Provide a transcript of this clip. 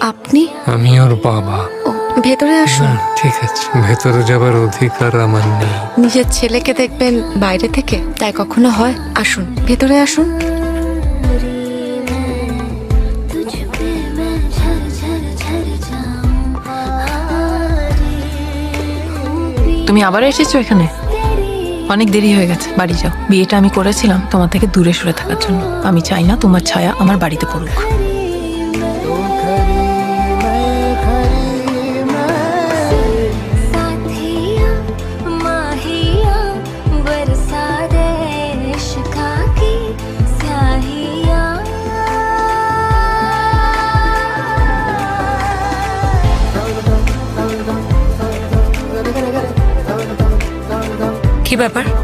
আপনি আমি ওর বাবা। ও ভেতরে আসুন। ঠিক আছে। ভেতরে যাবার অধিকার আমার নেই। নিজের ছেলেকে দেখবেন বাইরে থেকে তাই কখনো হয়? আসুন ভেতরে আসুন। তুমি আবার এসেছ এখানে? অনেক দেরি হয়ে গেছে, বাড়ি যাও। বিয়েটা আমি করেছিলাম তোমার থেকে দূরে সরে থাকার জন্য। আমি চাই না তোমার ছায়া আমার বাড়িতে পড়ুক। কি ব্যাপার?